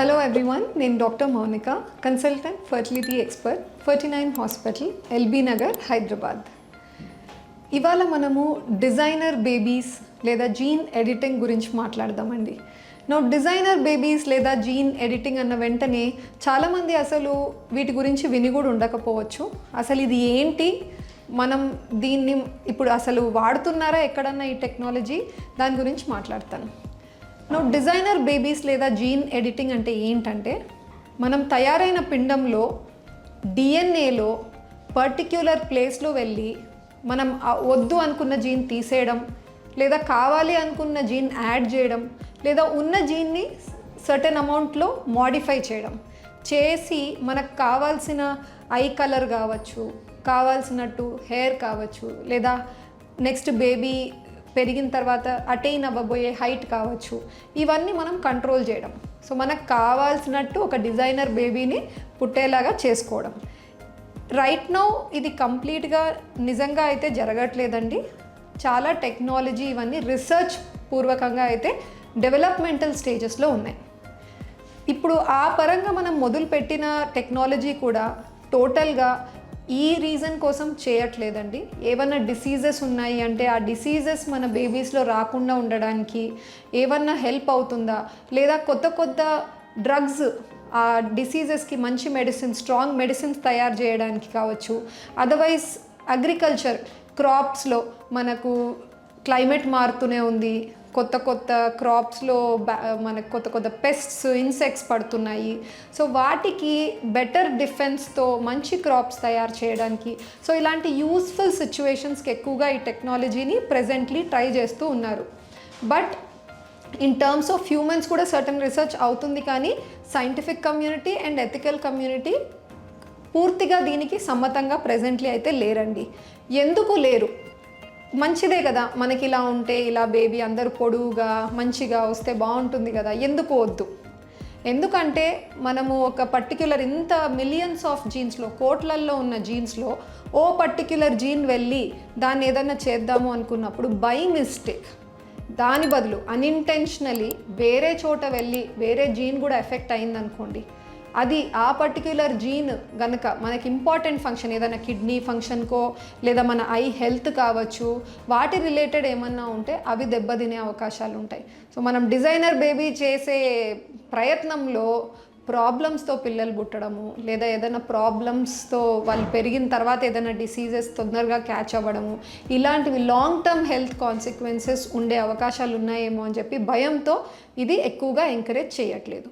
Hello everyone నేను doctor Mounika consultant fertility expert forty nine hospital LB Nagar Hyderabad ఇవాళ మనము designer babies లేదా gene editing గురించి మాట్లాడదామండి. నో డిజైనర్ బేబీస్ లేదా జీన్ ఎడిటింగ్ అన్న వెంటనే చాలామంది అసలు వీటి గురించి విని కూడా ఉండకపోవచ్చు. అసలు ఇది ఏంటి? మనం దీన్ని ఇప్పుడు అసలు వాడుతున్నారా? ఎక్కడన్నా ఈ టెక్నాలజీ దాని గురించి మాట్లాడతాను. నో డిజైనర్ బేబీస్ లేదా జీన్ ఎడిటింగ్ అంటే ఏంటంటే మనం తయారైన పిండంలో డిఎన్ఏలో పర్టిక్యులర్ ప్లేస్లో వెళ్ళి మనం వద్దు అనుకున్న జీన్ తీసేయడం లేదా కావాలి అనుకున్న జీన్ యాడ్ చేయడం లేదా ఉన్న జీన్ని సర్టెన్ అమౌంట్లో మాడిఫై చేయడం. చేసి మనకు కావాల్సిన ఐ కలర్ కావచ్చు కావాల్సినట్టు హెయిర్ కావచ్చు లేదా నెక్స్ట్ బేబీ పెరిగిన తర్వాత అటైన్ అవ్వబోయే హైట్ కావచ్చు. ఇవన్నీ మనం కంట్రోల్ చేయడం. సో మనకు కావాల్సినట్టు ఒక డిజైనర్ బేబీని పుట్టేలాగా చేసుకోవడం. రైట్ నౌ ఇది కంప్లీట్గా నిజంగా అయితే జరగట్లేదండి. చాలా టెక్నాలజీ ఇవన్నీ రీసెర్చ్ పూర్వకంగా అయితే డెవలప్మెంటల్ స్టేజెస్లో ఉన్నాయి. ఇప్పుడు ఆ పరంగా మనం మొదలుపెట్టిన టెక్నాలజీ కూడా టోటల్గా ఈ రీజన్ కోసం చేయట్లేదండి. ఏమన్నా డిసీజెస్ ఉన్నాయి అంటే ఆ డిసీజెస్ మన బేబీస్లో రాకుండా ఉండడానికి ఏమన్నా హెల్ప్ అవుతుందా? లేదా కొత్త కొత్త డ్రగ్స్ ఆ డిసీజెస్కి మంచి మెడిసిన్ స్ట్రాంగ్ మెడిసిన్స్ తయారు చేయడానికి కావచ్చు. అదర్వైజ్ అగ్రికల్చర్ క్రాప్స్లో మనకు క్లైమేట్ మారుతూనే ఉంది. కొత్త కొత్త క్రాప్స్లో మనకు కొత్త కొత్త పెస్ట్స్ ఇన్సెక్ట్స్ పడుతున్నాయి. సో వాటికి బెటర్ డిఫెన్స్తో మంచి క్రాప్స్ తయారు చేయడానికి సో ఇలాంటి యూస్ఫుల్ సిచ్యువేషన్స్కి ఎక్కువగా ఈ టెక్నాలజీని ప్రజెంట్లీ ట్రై చేస్తూ ఉన్నారు. But in terms of humans కూడా సర్టన్ రీసెర్చ్ అవుతుంది కానీ scientific community and ethical community పూర్తిగా దీనికి సమ్మతంగా ప్రజెంట్లీ అయితే లేరండి. ఎందుకు లేరు? మంచిదే కదా. మనకి ఇలా ఉంటే ఇలా బేబీ అందరు పొడువుగా మంచిగా వస్తే బాగుంటుంది కదా. ఎందుకు వద్దు? ఎందుకంటే మనము ఒక పర్టిక్యులర్ ఇంత మిలియన్స్ ఆఫ్ జీన్స్లో కోట్లల్లో ఉన్న జీన్స్లో ఓ పర్టిక్యులర్ జీన్ వెళ్ళి దాన్ని ఏదైనా చేద్దాము అనుకున్నప్పుడు బై మిస్టేక్ దాని బదులు అన్ఇంటెన్షనలీ వేరే చోట వెళ్ళి వేరే జీన్ కూడా ఎఫెక్ట్ అయిందనుకోండి అది ఆ పర్టిక్యులర్ జీన్ గనక మనకి ఇంపార్టెంట్ ఫంక్షన్ ఏదైనా కిడ్నీ ఫంక్షన్కో లేదా మన ఐ హెల్త్ కావచ్చు వాటి రిలేటెడ్ ఏమన్నా ఉంటే అవి దెబ్బతినే అవకాశాలు ఉంటాయి సో మనం డిజైనర్ బేబీ చేసే ప్రయత్నంలో ప్రాబ్లమ్స్తో పిల్లలు పుట్టడము లేదా ఏదైనా ప్రాబ్లమ్స్తో వాళ్ళు పెరిగిన తర్వాత ఏదైనా డిసీజెస్ తొందరగా క్యాచ్ అవ్వడము ఇలాంటివి లాంగ్ టర్మ్ హెల్త్ కాన్సిక్వెన్సెస్ ఉండే అవకాశాలు ఉన్నాయేమో అని చెప్పి భయంతో ఇది ఎక్కువగా ఎంకరేజ్ చేయట్లేదు.